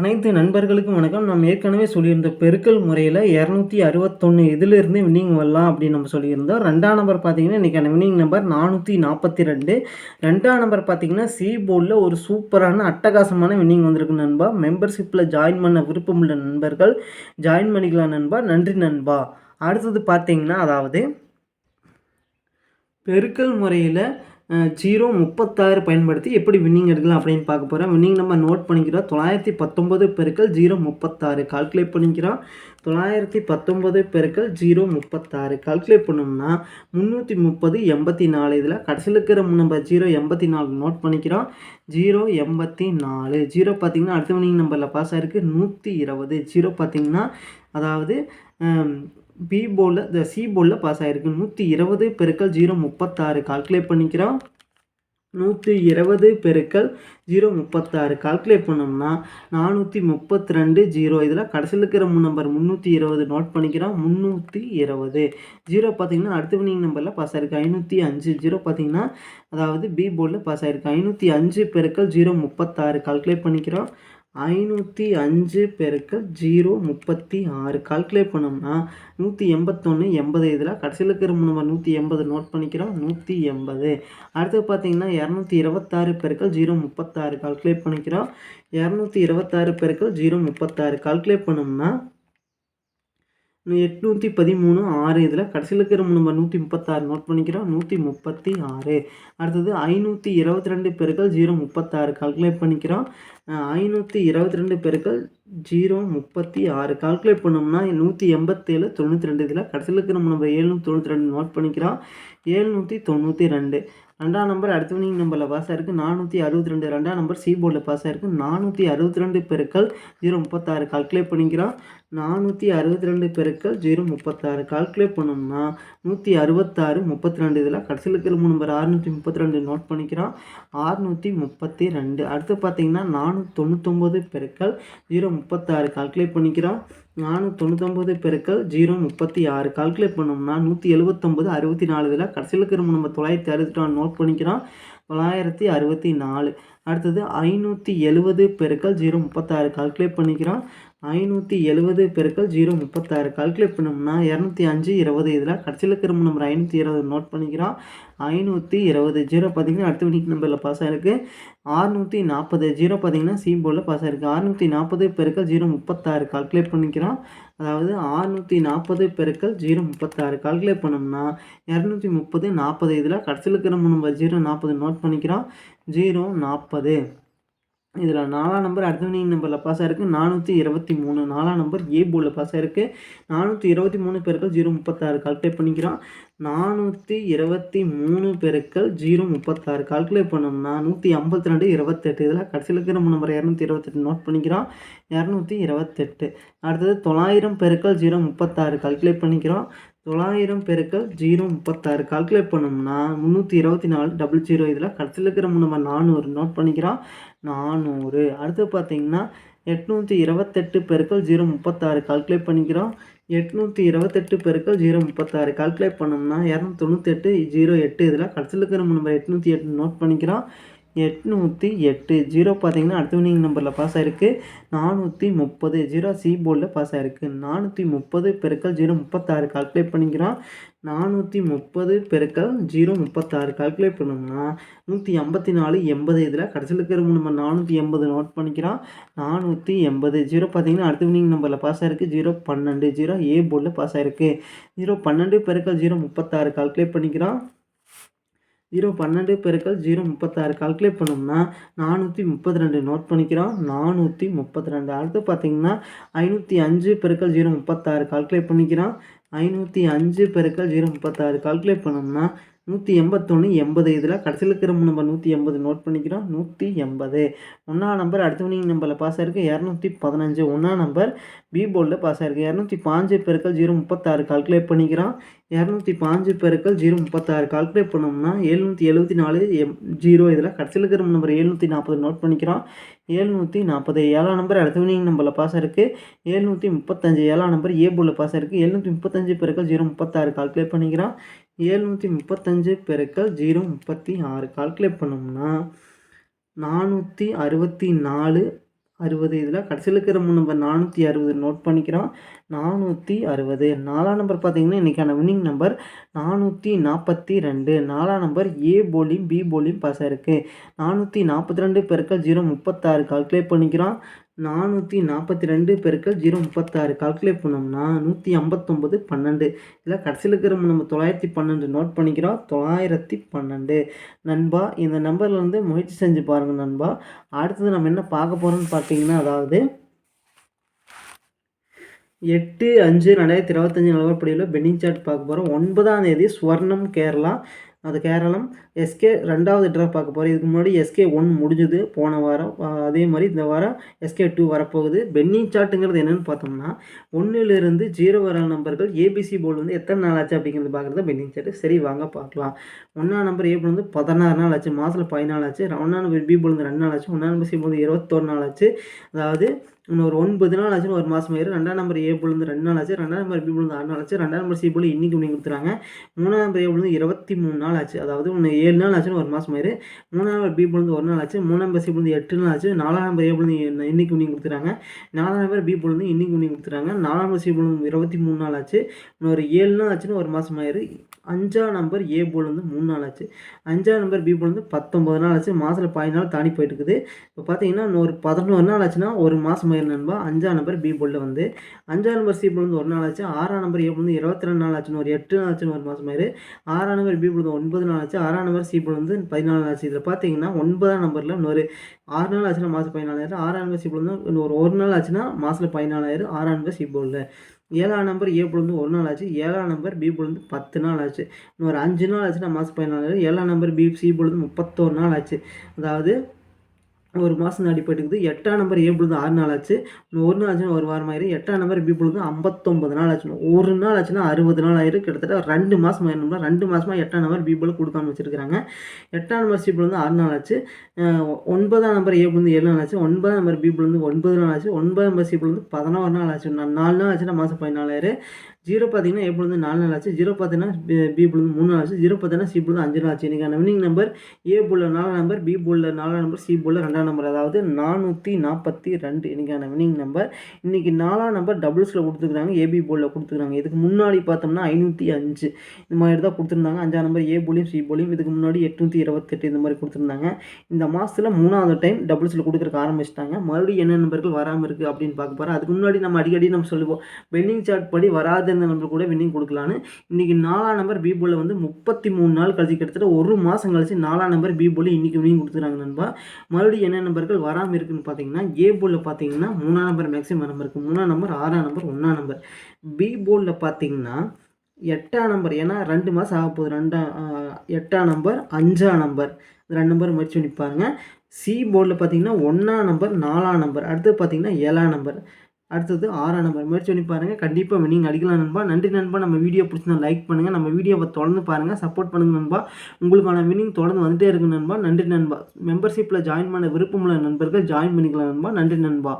அனைத்து நண்பர்களுக்கும் வணக்கம். நம்ம ஏற்கனவே சொல்லியிருந்த பெருக்கல் முறையில் இரநூத்தி அறுபத்தொன்று இதிலிருந்து வின்னிங் வரலாம் அப்படின்னு நம்ம சொல்லியிருந்தோம். ரெண்டாம் நம்பர் பார்த்தீங்கன்னா இன்றைக்கான வின்னிங் நம்பர் நானூற்றி நாற்பத்தி ரெண்டு. ரெண்டாம் நம்பர் பார்த்தீங்கன்னா சி போர்டில் ஒரு சூப்பரான அட்டகாசமான வின்னிங் வந்திருக்கு நண்பா. மெம்பர்ஷிப்பில் ஜாயின் பண்ண விருப்பமுள்ள நண்பர்கள் ஜாயின் பண்ணிக்கலாம் நண்பா. நன்றி நண்பா. அடுத்தது பார்த்தீங்கன்னா அதாவது பெருக்கல் முறையில் ஜீரோ முப்பத்தாறு பயன்படுத்தி எப்படி வின்னிங் எடுக்கலாம் அப்படின்னு பார்க்க போகிறோம் வின்னிங் நம்ம நோட் பண்ணிக்கிறோம். தொள்ளாயிரத்தி பத்தொம்பது பெருக்கள் ஜீரோ முப்பத்தாறு. கால்குலேட் பண்ணிக்கிறோம். தொள்ளாயிரத்தி பத்தொம்பது பெருக்கள் ஜீரோ முப்பத்தாறு. கால்குலேட் பண்ணோம்னா முந்நூற்றி முப்பது எண்பத்தி நாலு. இதில் கடைசியில் இருக்கிற நம்ம ஜீரோ எண்பத்தி நாலு நோட் பண்ணிக்கிறோம். ஜீரோ எண்பத்தி நாலு. ஜீரோ பார்த்திங்கன்னா அடுத்த வின்னிங் நம்பரில் பாஸ் ஆகிருக்கு நூற்றி இருபது. ஜீரோ பார்த்திங்கன்னா அதாவது பி போர்டில் இந்த சி போலில் பாஸ் ஆகிருக்கு நூற்றி இருபது பெருக்கள் ஜீரோ முப்பத்தாறு. கால்குலேட் பண்ணிக்கிறோம். நூற்றி இருபது பெருக்கள் ஜீரோ முப்பத்தாறு. கால்குலேட் பண்ணோம்னா நானூற்றி முப்பத்தி ரெண்டு ஜீரோ இதில் கடைசியில் இருக்கிற நம்பர் முந்நூற்றி இருபது. நோட் பண்ணிக்கிறோம். முந்நூற்றி இருபது. ஜீரோ பார்த்தீங்கன்னா அடுத்த வினிங் நம்பரில் பாஸ் ஆகிருக்கு ஐநூற்றி அஞ்சு. ஜீரோ பார்த்தீங்கன்னா அதாவது பி போர்டில் பாஸ் ஆகிருக்கு ஐநூற்றி அஞ்சு பெருக்கள் ஜீரோ முப்பத்தாறு. கால்குலேட் பண்ணிக்கிறோம். ஐநூற்றி அஞ்சு பெருக்கல் ஜீரோ முப்பத்தி ஆறு. கால்குலேட் பண்ணோம்னா நூற்றி எண்பத்தொன்று எண்பது இதில் கடைசியில் இருக்கிற நம்ம நூற்றி எண்பது நோட் பண்ணிக்கிறோம் நூற்றி எண்பது. அடுத்து பார்த்தீங்கன்னா இரநூத்தி இருபத்தாறு பெருக்கள் ஜீரோ முப்பத்தாறு. கால்குலேட் பண்ணிக்கிறோம். இரநூத்தி இருபத்தாறு பெருக்கள் ஜீரோ முப்பத்தாறு. கால்குலேட் பண்ணோம்னா எட்நூற்றி பதிமூணு ஆறு. இதில் கடைசியில் இருக்கிற நம்ம நூற்றி முப்பத்தாறு. நோட் பண்ணிக்கிறோம். நூற்றி முப்பத்தி ஆறு. அடுத்தது ஐநூற்றி இருபத்தி ரெண்டு பெருக்கள் ஜீரோ முப்பத்தாறு. கால்குலேட் பண்ணிக்கிறோம். ஐநூற்றி இருபத்தி ரெண்டு பெருக்கள் ஜீரோ முப்பத்தி ஆறு. கால்குலேட் பண்ணோம்னா நூற்றி எண்பத்தேழு தொண்ணூற்றி ரெண்டு. இதில் கடைசியில் இருக்கிற நம்ம ஏழ்நூற்றி தொண்ணூற்றி ரெண்டு நோட் பண்ணிக்கிறோம். ஏழ்நூற்றி தொண்ணூற்றி ரெண்டு. ரெண்டாம் நம்பர் அடுத்த வினிங் நம்பரில் பாஸ் ஆயிருக்கு. நானூற்றி அறுபத்தி ரெண்டு. ரெண்டாம் நம்பர் சி போர்டில் பாஸ் ஆயிருக்கு. நானூற்றி அறுபத்தி ரெண்டு பெருக்கள் ஜீரோ முப்பத்தாறு. கால்குலேட் பண்ணிக்கிறோம். நானூற்றி அறுபத்தி ரெண்டு பெருக்கள் ஜீரோ முப்பத்தாறு. கால்குலேட் பண்ணோம்னா நூற்றி அறுபத்தாறு முப்பத்தி ரெண்டு இதில் கடைசியில் இருக்கிற மூணு நம்பர் அறுநூற்றி முப்பத்தி ரெண்டு நோட் பண்ணிக்கிறோம் ஆறுநூற்றி முப்பத்தி ரெண்டு. அடுத்து பார்த்தீங்கன்னா நானூற்றி தொண்ணூத்தொம்பது பெருக்கள் ஜீரோ முப்பத்தாறு கால்குலேட் பண்ணிக்கிறோம் நானூற்றி தொண்ணூத்தொம்பது பெருக்கள் ஜீரோ முப்பத்தி ஆறு. கால்குலேட் பண்ணோம்னா நூற்றி எழுபத்தொம்பது அறுபத்தி நாலு இதில் கடைசியில் இருக்கிற நம்ம தொள்ளாயிரத்தி அறுபத்தி நாலு நோட் பண்ணிக்கிறோம் தொள்ளாயிரத்தி அறுபத்தி நாலு. அடுத்தது ஐநூற்றி எழுபது பெருக்கள் ஜீரோ முப்பத்தாறு கால்குலேட் பண்ணிக்கிறோம் ஐநூற்றி எழுபது பெருக்கள் ஜீரோ முப்பத்தாறு. கால்குலேட் பண்ணோம்னா இரநூத்தி அஞ்சு இருபது. இதில் கடைசியில் இருக்கிற நம்பர் ஐநூற்றி இருபது நோட் பண்ணிக்கிறோம். ஐநூற்றி இருபது. ஜீரோ பார்த்தீங்கன்னா அடுத்த வீக் நம்பரில் பாஸ் ஆகிருக்கு ஆறுநூற்றி நாற்பது ஜீரோ பார்த்தீங்கன்னா சி போர்டில் பாஸ் ஆகிருக்கு ஆறுநூற்றி நாற்பது பெருக்கள் ஜீரோ முப்பத்தாறு. கால்குலேட் பண்ணிக்கிறோம். அதாவது ஆறுநூற்றி நாற்பது பெருக்கள் ஜீரோ முப்பத்தாறு. கால்குலேட் பண்ணோம்னா இரநூத்தி முப்பது நாற்பது இதில் கடைசியில் இருக்கிற நம்பர் ஜீரோ நாற்பது நோட் பண்ணிக்கிறோம். ஜீரோ நாற்பது இதில் நாலாம் நம்பர் அடுத்த நம்பரில் பாஸ் ஆயிருக்கு. நானூற்றி இருபத்தி மூணு. நாலாம் நம்பர் ஏ போர்டில் பாஸ் ஆயிருக்கு. நானூற்றி இருபத்தி மூணு பேருக்கள் ஜீரோ முப்பத்தாறு. கால்குலேட் பண்ணிக்கிறோம். நானூற்றி இருபத்தி மூணு பெருக்கள் ஜீரோ முப்பத்தாறு. கால்குலேட் பண்ணோம்னா நூற்றி ஐம்பத்தி ரெண்டு இருபத்தெட்டு. இதில் கடைசியில் இருக்கிற நம்பர் இரநூத்தி இருபத்தெட்டு நோட் பண்ணிக்கிறோம். இரநூத்தி இருபத்தெட்டு. அடுத்தது தொள்ளாயிரம் பெருக்கள் ஜீரோ முப்பத்தாறு. கால்குலேட் பண்ணிக்கிறோம். தொள்ளாயிரம் பெருக்கள் ஜீரோ முப்பத்தாறு. கால்குலேட் பண்ணோம்னா முந்நூற்றி இருபத்தி நாலு டபுள் ஜீரோ இதில் கடைசியில் இருக்கிற நம்ம நானூறு. நோட் பண்ணிக்கிறோம் நானூறு. அடுத்து பார்த்தீங்கன்னா எட்நூற்றி இருபத்தெட்டு பெருக்கள் ஜீரோ முப்பத்தாறு. கால்குலேட் பண்ணிக்கிறோம் எட்நூற்றி இருபத்தெட்டு பெருக்கள் ஜீரோ முப்பத்தாறு. கால்குலேட் பண்ணோம்னா இரநூத்தி தொண்ணூற்றி ஜீரோ எட்டு இதில் கடைசியில் இருக்கிற நம்பர் எட்நூற்றி எட்டு. நோட் பண்ணிக்கிறோம் எட்நூற்றி எட்டு ஜீரோ பார்த்தீங்கன்னா அடுத்த வினிங் நம்பரில் பாஸ் ஆகிருக்கு நானூற்றி முப்பது ஜீரோ சி போர்டில் பாஸ் ஆகிருக்கு நானூற்றி முப்பது பெருக்கள் ஜீரோ முப்பத்தாறு கால்குலேட் பண்ணிக்கிறோம். நானூற்றி முப்பது பெருக்கள் ஜீரோ முப்பத்தாறு கால்குலேட் பண்ணோம்னா நூற்றி ஐம்பத்தி நாலு எண்பது இதில் கடைசியில் இருக்கிற நம்ம நானூற்றி எண்பது நோட் பண்ணிக்கிறோம். நானூற்றி எண்பது ஜீரோ பார்த்தீங்கன்னா அடுத்த வினிங் நம்பரில் பாஸ் ஆகிருக்கு ஜீரோ பன்னெண்டு ஜீரோ ஏ போர்டில் பாஸ் ஆகிருக்கு ஜீரோ பன்னெண்டு பெருக்கள் ஜீரோ முப்பத்தாறு கால்குலேட் பண்ணிக்கிறோம். ஜீரோ பன்னெண்டு பெருக்கள் ஜீரோ முப்பத்தாறு. கால்குலேட் பண்ணோம்னா நானூற்றி முப்பத்தி ரெண்டு நோட் பண்ணிக்கிறோம். நானூற்றி முப்பத்தி ரெண்டு அடுத்து பார்த்தீங்கன்னா ஐநூற்றி அஞ்சு பெருக்கள் ஜீரோ முப்பத்தாறு. கால்குலேட் பண்ணிக்கிறோம். ஐநூற்றி அஞ்சு பெருக்கள் ஜீரோ முப்பத்தாறு. கால்குலேட் பண்ணோம்னா நூற்றி எண்பத்தொன்று எண்பது. இதில் கடைசியில் இருக்கிற நம்பர் நூற்றி எண்பது நோட் பண்ணிக்கிறோம். நூற்றி எண்பது. ஒன்றா நம்பர் அடுத்தவனிங் நம்பரில் பாஸ் ஆயிருக்கு. இரநூத்தி பதினஞ்சு. ஒன்றா நம்பர் பி போர்டில் பாஸ் ஆயிருக்கு. இரநூத்தி பாஞ்சு பெருக்கள் ஜீரோ முப்பத்தாறு கால்குலேட் பண்ணிக்கிறோம். இரநூத்தி பாஞ்சு பெருக்கள் ஜீரோ முப்பத்தாறு கால்குலேட் பண்ணோம்னா எழுநூற்றி எழுபத்தி நாலு எம் ஜீரோ. இதில் கடைசியில் இருக்கிற நம்பர் எழுநூற்றி நாற்பது நோட் பண்ணிக்கிறோம். ஏழ்நூற்றி நாற்பது. ஏழாம் நம்பர் அடுத்தவனிங் நம்பரில் பாஸ் இருக்குது ஏழ்நூற்றி முப்பத்தஞ்சு. ஏழாம் நம்பர் ஏ போர்டில் பாஸ் ஆயிருக்கு. எழுநூற்றி முப்பத்தஞ்சு பெருக்கள் ஜீரோ முப்பத்தாறு கால்குலேட் பண்ணிக்கிறோம். ஏழ்நூற்றி முப்பத்தஞ்சு பெருக்கள் ஜீரோ முப்பத்தி ஆறு கால்குலேட் பண்ணோம்னா நானூற்றி அறுபத்தி நாலு அறுபது இதில் கடைசியில் இருக்கிற மூணு நம்பர் நானூற்றி அறுபது நோட் பண்ணிக்கிறோம். நானூற்றி அறுபது. நாலாம் நம்பர் பார்த்தீங்கன்னா இன்றைக்கான வின்னிங் நம்பர் நானூற்றி நாற்பத்தி ரெண்டு. நாலாம் நம்பர் ஏ போலியும் பி போலியும் பாஸ் ஆயிருக்கு. நானூற்றி நாற்பத்தி ரெண்டு பெருக்கள் ஜீரோ முப்பத்தாறு. கால்குலேட் பண்ணிக்கிறோம். நானூற்றி நாற்பத்தி ரெண்டு பெருக்கள் ஜீரோ முப்பத்தாறு. கால்குலேட் பண்ணோம்னா நூற்றி ஐம்பத்தொம்பது பன்னெண்டு. இல்லை கடைசியில் இருக்கிற நம்ம தொள்ளாயிரத்தி பன்னெண்டு நோட் பண்ணிக்கிறோம். தொள்ளாயிரத்தி பன்னெண்டு. நண்பா இந்த நம்பரில் வந்து முயற்சி செஞ்சு பாருங்கள் நண்பா. அடுத்தது நம்ம என்ன பார்க்க போகிறோம்னு பார்த்தீங்கன்னா அதாவது எட்டு அஞ்சு ரெண்டாயிரத்தி இருபத்தஞ்சி நிலவரப்படியில் பென்னிங் சார்ட் பார்க்க போகிறோம் ஒன்பதாம் தேதி ஸ்வர்ணம் கேரளா. அது கேரளம். எஸ்கே ரெண்டாவது ட்ரா பார்க்க போகிறோம் இதுக்கு முன்னாடி எஸ்கே ஒன் முடிஞ்சுது போன வாரம். அதே மாதிரி இந்த வாரம் எஸ்கே டூ வரப்போகுது. பென்னிங் சார்ட்டுங்கிறது என்னென்னு பார்த்தோம்னா ஒன்றிலிருந்து ஜீரோ வர நம்பர்கள் ஏபிசி போர்டு வந்து எத்தனை நாள் ஆச்சு அப்படிங்கிறது பார்க்குறது பென்னிங் சார்ட்டு. சரி வாங்க பார்க்கலாம். ஒன்றாம் நம்பர் ஏ போல் வந்து பதினாறு நாள் ஆச்சு. மாதத்தில் பதினாலு ஆச்சு. ஒன்றாம் நம்பர் பி போல் வந்து ரெண்டு நாள் ஆச்சு. ஒன்றாம் நம்பர் சி போல் இருபத்தொரு நாள் ஆச்சு. அதாவது இன்னொரு ஒன்பது நாள் ஆச்சுன்னு ஒரு மாதம் ஆயிரும். ரெண்டாம் நம்பர் ஏ புழுந்து ரெண்டு நாள் ஆச்சு. ரெண்டாம் நம்பர் பி புழுந்து ஆறு நாள் ஆச்சு. ரெண்டாம் நம்பர் சி புள்ளி இன்றைக்கி பண்ணி கொடுத்துறாங்க. மூணாம் நம்பர் ஏ புழுந்து இருபத்தி மூணு நாள் ஆச்சு. அதாவது ஒன்று ஏழு நாள் ஆச்சுன்னு ஒரு மாதம் ஆயிரு. மூணாம் நம்பர் பி புழுந்து ஒரு நாள் ஆச்சு. மூணாம் நம்பர் சி புழுந்து எட்டு நாள் ஆச்சு. நாலாம் நம்பர் ஏ புழுந்து இன்னைக்கு பண்ணி கொடுத்துறாங்க. நாலாம் நம்பர் பி புழுந்து இன்னைக்கு பண்ணி கொடுத்துறாங்க. நாலாம் நம்பர் சி புழுந்து இருபத்தி மூணு நாள் ஆச்சு. இன்னொரு ஏழு நாள் ஆச்சுன்னு ஒரு மாதம் ஆயிரு. அஞ்சாம் நம்பர் ஏ போல் மூணு நாள் ஆச்சு. அஞ்சாம் நம்பர் பி போல் பத்தொம்பது நாள் ஆச்சு. மாதத்தில் பதினாலு நாள் தாண்டி போயிட்டு இருக்குது. இப்போ பார்த்தீங்கன்னா ஒரு பதினோரு நாள் ஆச்சுன்னா ஒரு மாதம் ஆயிரம் நண்பா அஞ்சாம் நம்பர் பி போல்டு வந்து. அஞ்சாம் நம்பர் சி போல்டு ஒரு நாள் ஆச்சு. ஆறாம் நம்பர் ஏ போல் வந்து இருபத்தி ரெண்டு நாள் ஆச்சுன்னு ஒரு எட்டு நாள் ஆச்சுன்னு ஒரு மாதம் ஆயிரு. ஆறாம் நம்பர் பி போல் ஒன்பது நாள் ஆச்சு. ஆறாம் நம்பர் சி போல் வந்து பதினாலு நாள் ஆச்சு. இதில் பார்த்தீங்கன்னா ஒன்பதாம் நம்பரில் இன்னொரு ஆறு நாள் ஆச்சுன்னா மாதம் பதினாலாயிரம். ஆறாம் நம்பர் சி போல் வந்து இன்னொரு ஒரு நாள் ஆச்சுன்னா மாதத்தில் பதினாலாயிரம். ஆறாம் நம்பர் சி போல்டு ஏழாம் நம்பர் ஏ வந்து ஒரு நாள் ஆச்சு. ஏழாம் நம்பர் பி வந்து பத்து நாள் ஆச்சு. இன்னொரு அஞ்சு நாள் ஆச்சுன்னா மாதம் பதினாலு ஏழாம் நம்பர் பி சி வந்து முப்பத்தோரு நாள் ஆச்சு. அதாவது ஒரு மாதம் அடிப்பட்டுக்குது எட்டாம் நம்பர் ஏ பொழுது ஆறு நாள் ஆச்சு? ஒரு நாள் ஆச்சுன்னா ஒரு வாரம் ஆயிரும். எட்டாம் நம்பர் பி பொழுது ஐம்பத்தொம்பது நாள் ஆச்சு. ஒரு நாள் ஆச்சுன்னா அறுபது நாள் ஆயிரும். கிட்டத்தட்ட ரெண்டு மாதம் ஆயிருந்தோம்னா ரெண்டு மாதமாக எட்டாம் நம்பர் பி பொழுது கொடுக்காம எட்டாம் நம்பர் சி வந்து ஆறு நாள் ஆச்சு. ஒன்பதாம் நம்பர் ஏ பொழுது ஏழு நாள் ஆச்சு. ஒன்பதாம் நம்பர் பி பொழுது ஒன்பது நாள் ஆச்சு. ஒன்பதாம் நம்பர் சி பொழுது பதினோரு நாள் ஆச்சு. நாலு நாள் ஆச்சுன்னா மாதம் பதினாலாயிரம். ஜீரோ பார்த்தீங்கன்னா ஏ பொழுது நாலு நாள் ஆச்சு. ஜீரோ பார்த்தீங்கன்னா பி பொழுது மூணு நாள் ஆச்சு. ஜீரோ பார்த்தீங்கன்னா சி பொழுது அஞ்சு நாள் ஆச்சு. இன்றைக்கான வினிங் நம்பர் ஏ புள்ள நாலாம் நம்பர் பி புள்ள நாலாம் நம்பர் சி புள்ள ரெண்டாம் நம்பர் அதாவது நானூற்றி நாற்பத்தி ரெண்டு இன்றைக்கான வினிங் நம்பர் இன்றைக்கி நாலாம் நம்பர் டபுள்ஸில் கொடுத்துருக்காங்க. ஏபி போலில் கொடுத்துருக்காங்க. இதுக்கு முன்னாடி பார்த்தோம்னா ஐநூற்றி அஞ்சு. இந்த மாதிரி தான் கொடுத்துருந்தாங்க. அஞ்சாம் நம்பர் ஏ போலியும் சி போலியும் இதுக்கு முன்னாடி எட்நூற்றி இருபத்தெட்டு இந்த மாதிரி கொடுத்துருந்தாங்க. இந்த மாதத்தில் மூணாவது டைம் டபுள்ஸில் கொடுக்குறக்கு ஆரம்பிச்சிட்டாங்க. மறுபடியும் என்ன நம்பர்கள் வராமல் இருக்குது அப்படின்னு பார்க்க போகிறேன் அதுக்கு முன்னாடி நம்ம அடிக்கடி நம்ம சொல்லுவோம். பெண்டிங் சார்ட் படி வராத இருந்த நம்பர் கூட வின்னிங் கொடுக்கலான்னு. இன்றைக்கி நாலாம் நம்பர் பி போலில் வந்து முப்பத்தி மூணு நாள் கழிச்சு கிட்டத்தட்ட ஒரு மாதம் கழிச்சு நாலாம் நம்பர் பி போலில் இன்றைக்கி வின்னிங் கொடுத்துருக்காங்க நண்பா. மறுபடியும் என்ன நம்பர்கள் வராமல் இருக்குன்னு பார்த்தீங்கன்னா ஏ போலில் பார்த்தீங்கன்னா மூணாம் நம்பர் மேக்ஸிமம் நம்பர் இருக்குது மூணாம் நம்பர் ஆறாம் நம்பர் ஒன்றாம் நம்பர் பி போலில் பார்த்தீங்கன்னா எட்டாம் நம்பர் ஏன்னா ரெண்டு மாதம் ஆக போகுது. ரெண்டாம் எட்டாம் நம்பர் அஞ்சாம் நம்பர் ரெண்டு நம்பர் முயற்சி பண்ணி பாருங்கள் சி போர்டில் பார்த்தீங்கன்னா ஒன்றாம் நம்பர் நாலாம் நம்பர் அடுத்து பார்த்தீங்கன்னா ஏழாம் நம்பர் அடுத்தது ஆறாம் நம்பர். முயற்சி பண்ணி பாருங்கள் கண்டிப்பாக வினிங் அடிக்கலாம் நண்பா. நன்றி நண்பா. நம்ம வீடியோ பிடிச்சிருந்தா லைக் பண்ணுங்கள் நம்ம வீடியோவை தொடர்ந்து பாருங்கள் சப்போர்ட் பண்ணுங்கள் நண்பா. உங்களுக்கான வினிங் தொடர்ந்து வந்துகிட்டே இருக்கு நண்பா. நன்றி நண்பா. மெம்பர்ஷிப்பில் ஜாயின் பண்ண விருப்பமுள்ள நண்பர்கள் ஜாயின் பண்ணிக்கலாம் நண்பா. நன்றி நண்பா.